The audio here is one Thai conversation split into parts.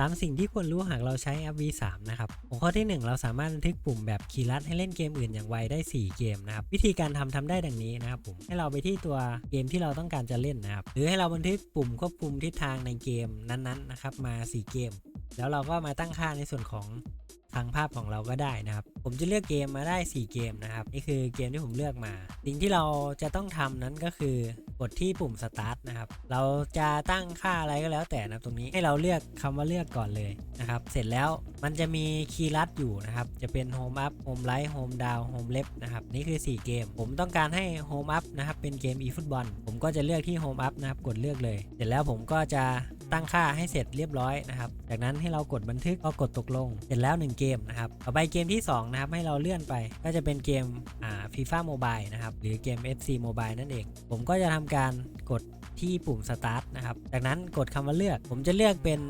ตามสิ่งที่ควรรู้หากเราใช้แอป V3 นะครับหัวข้อที่ 1 เราสามารถบันทึกปุ่มแบบคีย์ลัดให้เล่นเกมอื่นอย่างไวได้ 4 เกมนะครับ วิธีการทำทำได้ดังนี้นะครับผมให้เราไปที่ตัวเกมที่เราต้องการจะเล่นนะครับ หรือให้เราบันทึกปุ่มควบคุมทิศทางในเกมนั้นๆนะครับมา 4 เกม แล้วเราก็มาตั้งค่าในส่วนของ ทางภาพของเราก็ได้นะครับ ผมจะเลือกเกมมาได้ 4 เกมนะครับ นี่คือเกมที่ผมเลือกมา สิ่งที่เราจะต้องทำนั้นก็คือกดที่ปุ่ม start นะครับ เราจะตั้งค่าอะไรก็แล้วแต่นะตรงนี้ให้เราเลือกคำว่าเลือกก่อนเลยนะครับ เสร็จแล้วมันจะมีคีย์ลัดอยู่นะครับ จะเป็น home up home right home down home left นะครับ นี่คือ 4 เกม ผมต้องการให้ home up นะครับ เป็นเกม eFootball ผมก็จะเลือกที่ home up นะครับ กดเลือกเลย เสร็จแล้วผมก็จะ ตั้งค่าให้เสร็จเรียบร้อยนะครับจากนั้นให้เรากดบันทึกก็กดตกลง เสร็จแล้ว 1 เกมนะครับต่อไปเกมที่2นะครับให้เราเลื่อนไป ก็จะเป็นเกมอ่า FIFA Mobile นะครับหรือเกม FC Mobile นั่นเอง ผมก็จะทำการกดที่ปุ่ม start นะครับจากนั้นกดคำว่าเลือก ผมจะเลือกเป็น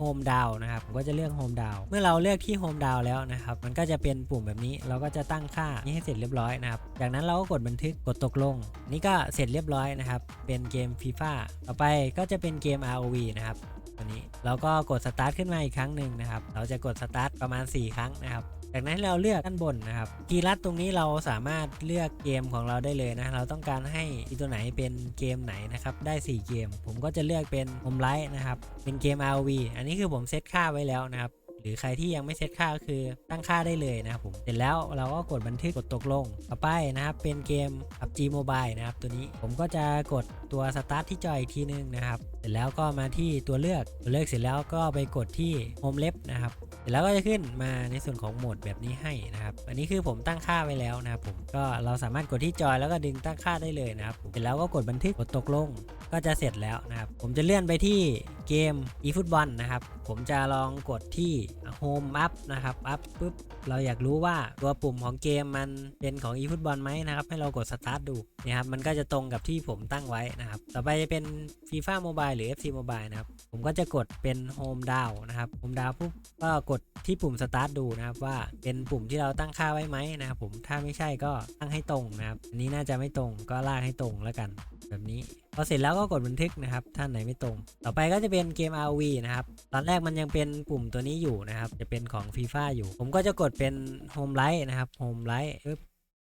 Home Down นะครับผมก็จะเลือก Home Down เมื่อเราเลือกที่ Home Down แล้วนะครับ มันก็จะเป็นปุ่มแบบนี้ เราก็จะตั้งค่านี้ให้เสร็จเรียบร้อยนะครับ จากนั้นเราก็กดบันทึก กดตกลง นี่ก็เสร็จเรียบร้อยนะครับ เป็นเกม FIFA ต่อไปก็จะเป็นเกม ROV นะครับตัวนี้ เราก็กดสตาร์ทขึ้นมาอีกครั้งหนึ่งนะครับ เราจะกดสตาร์ทประมาณ 4 ครั้งนะครับ จากนั้นเราเลือกด้านบนนะครับคีย์ลัดตรงนี้เราสามารถเลือกเกมของเราได้เลยนะ เราต้องการให้อีตัวไหนเป็นเกมไหนนะครับ ได้ 4 เกม ผมก็จะเลือกเป็น Home Light นะครับ เป็นเกม ROV อันนี้คือผมเซตค่าไว้แล้วนะครับ หรือใครที่ยังไม่เซตค่าก็คือตั้งค่าได้เลยนะครับผมเสร็จแล้วเราก็กดบันทึกกดตกลง ต่อไปนะครับเป็นเกม PUBG Mobile นะครับตัวนี้ผมก็จะกดตัวสตาร์ทที่จอยอีกทีนึงนะครับเสร็จแล้วก็มาที่ตัวเลือกตัวเลือกเสร็จแล้วก็ไปกดที่ Home Left นะครับเสร็จแล้วก็จะขึ้นมาในส่วนของโหมดแบบนี้ให้นะครับอันนี้คือผมตั้งค่าไว้แล้วนะครับผมก็เราสามารถกดที่จอยแล้วก็ดึงตั้งค่าได้เลยนะครับเสร็จแล้วก็กดบันทึกกดตกลง ก็จะเสร็จแล้วนะครับ ผมจะเลื่อนไปที่เกม eFootball นะครับ ผมจะลองกดที่ Home Up นะครับ Up ปุ๊บ เราอยากรู้ว่าตัวปุ่มของเกมมันเป็นของ eFootball ไหมนะครับ ให้เรากด Start ดูนี่ครับ มันก็จะตรงกับที่ผมตั้งไว้นะครับ ต่อไปจะเป็น FIFA Mobile หรือ FC Mobile นะครับ ผมก็จะกดเป็น Home Down นะครับ Home Down ปุ๊บ ก็กดที่ปุ่ม Start ดูนะครับว่าเป็นปุ่มที่เราตั้งค่าไว้ไหมนะครับผม ถ้าไม่ใช่ก็ตั้งให้ตรงนะครับ อันนี้น่าจะไม่ตรงก็ลากให้ตรงแล้วกัน แบบนี้ พอเสร็จแล้วก็กดบันทึกนะครับถ้านไหนไม่ตรง ต่อไปก็จะเป็นเกม r v นะครับ ตอนแรกมันยังเป็นปุ่มตัวนี้อยู่นะครับ จะเป็นของ FIFA อยู่ ผมก็จะกดเป็น Home Light นะครับ Home Light ปึ๊บ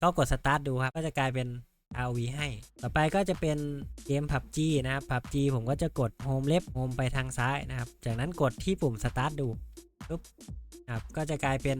ก็กด Start ดูครับ ก็จะกลายเป็น r v ให้ ต่อไปก็จะเป็นเกม PUBG นะครับ PUBG ผมก็จะกด Home Left Home ไปทางซ้ายนะครับ จากนั้นกดที่ปุ่ม Start ดูปุ๊บครับก็จะกลายเป็น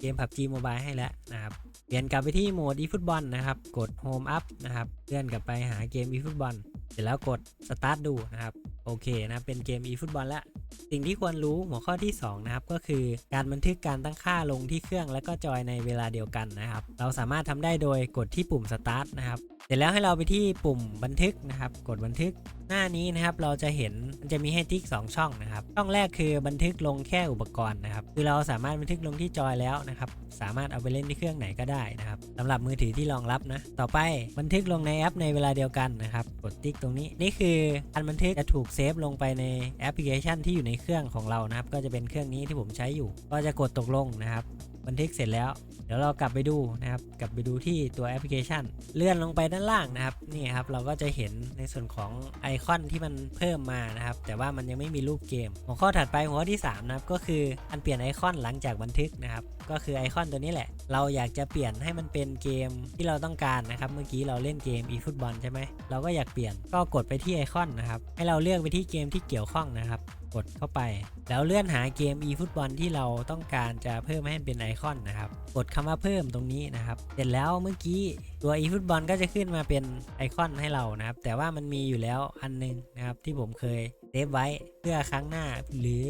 เกม PUBG Mobile ให้แล้วนะครับ เปลี่ยนกลับไปที่โหมด eFootball นะครับ กด Home Up นะครับ เลื่อนกลับไปหาเกม eFootball เสร็จแล้วกดสตาร์ทดูนะครับโอเคนะเป็นเกม eFootball แล้วสิ่งที่ควรรู้หัวข้อที่ 2 นะครับ ก็คือการบันทึกการตั้งค่าลงที่เครื่อง และก็จอยในเวลาเดียวกันนะครับ เราสามารถทำได้โดยกดที่ปุ่ม Start นะครับ เสร็จแล้วให้เราไปที่ปุ่มบันทึกนะครับ กดบันทึกหน้านี้นะครับเราจะเห็นมันจะมีให้ติ๊ก 2 ช่องนะครับ ช่องแรกคือบันทึกลงแค่อุปกรณ์นะครับ คือเราสามารถบันทึกลงที่จอยแล้วนะครับ สามารถเอาไปเล่นที่เครื่องไหนก็ได้นะครับสำหรับมือถือที่รองรับนะ ต่อไปบันทึกลงในแอปในเวลาเดียวกันนะครับ กดติ๊กตรงนี้ นี่คือการบันทึกจะถูกเซฟลงไปในแอปพลิเคชันที่อยู่ในเครื่องของเรานะครับ ก็จะเป็นเครื่องนี้ที่ผมใช้อยู่ ก็จะกดตกลงนะครับ บันทึกเสร็จแล้ว เดี๋ยวเรากลับไปดูนะครับ กลับไปดูที่ตัวแอปพลิเคชัน เลื่อนลงไปด้านล่างนะครับ นี่ครับ เราก็จะเห็นในส่วนของไอคอนที่มันเพิ่มมานะครับ แต่ว่ามันยังไม่มีรูปเกม หัวข้อถัดไปหัวข้อที่ 3 นะครับ ก็คืออันเปลี่ยนไอคอนหลังจากบันทึกนะครับ ก็คือไอคอนตัวนี้แหละ เราอยากจะเปลี่ยนให้มันเป็นเกมที่เราต้องการนะครับ เมื่อกี้เราเล่นเกม eFootball ใช่ไหมเราก็อยากเปลี่ยน ก็กดไปที่ไอคอนนะครับ ให้เราเลือกไปที่เกมที่เกี่ยวข้องนะครับ กดเข้าไป แล้วเลื่อนหาเกม eFootball ที่เราต้องการจะเพิ่มให้เป็นไอคอนนะครับ กดคำว่าเพิ่มตรงนี้นะครับ เสร็จแล้วเมื่อกี้ตัว eFootball ก็จะขึ้นมาเป็นไอคอนให้เรานะครับ แต่ว่ามันมีอยู่แล้วอันนึงนะครับที่ผมเคยเซฟไว้เพื่อครั้งหน้าหรือ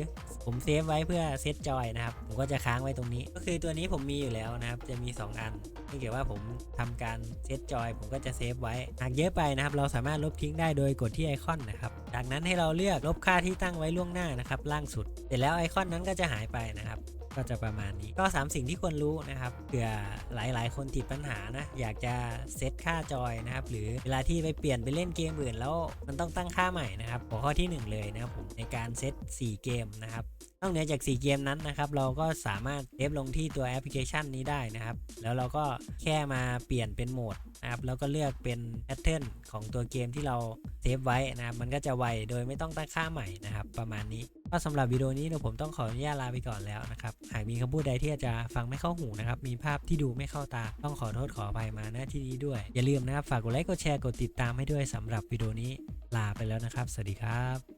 ผมเซฟไว้เพื่อเซตจอยนะครับ ผมก็จะค้างไว้ตรงนี้ ก็คือตัวนี้ผมมีอยู่แล้วนะครับ จะมี 2 อันนี่เกี่ยวว่าผมทำการเซตจอย ผมก็จะเซฟไว้หากเยอะไปนะครับ เราสามารถลบทิ้งได้โดยกดที่ไอคอนนะครับ จากนั้นให้เราเลือกลบค่าที่ตั้งไว้ล่วงหน้านะครับล่างสุด เสร็จแล้วไอคอนนั้นก็จะหายไปนะครับ ก็จะประมาณนี้ ก็ 3 สิ่งที่ควรรู้นะครับเผื่อหลายๆ คนติดปัญหานะ อยากจะเซตค่าจอยนะครับ หรือเวลาที่ไปเปลี่ยนไปเล่นเกมอื่น แล้วมันต้องตั้งค่าใหม่นะครับ หัวข้อที่ 1 เลยนะครับผมในการเซต4 เกมนะครับนอกเหนือจาก 4 เกมนั้นนะครับ เราก็สามารถเซฟลงที่ตัวแอปพลิเคชันนี้ได้นะครับ แล้วเราก็แค่มาเปลี่ยนเป็นโหมดนะครับ แล้วก็เลือกเป็นแพทเทิร์นของตัวเกมที่เราเซฟไว้นะครับ มันก็จะไวโดยไม่ต้องตั้งค่าใหม่นะครับ ประมาณนี้ก็สำหรับวิดีโอนี้เดี๋ยผมต้องขออนุญาตลาไปก่อนแล้วนะครับ หากมีคำพูดใดที่อาจจะฟังไม่เข้าหูนะครับ มีภาพที่ดูไม่เข้าตา ต้องขอโทษขออภัยมาณที่นี้ด้วย อย่าลืมนะครับ ฝากกดไลค์ กดแชร์ กดติดตามให้ด้วยสำหรับวิดีโอนี้ลาไปแล้วนะครับ สวัสดีครับ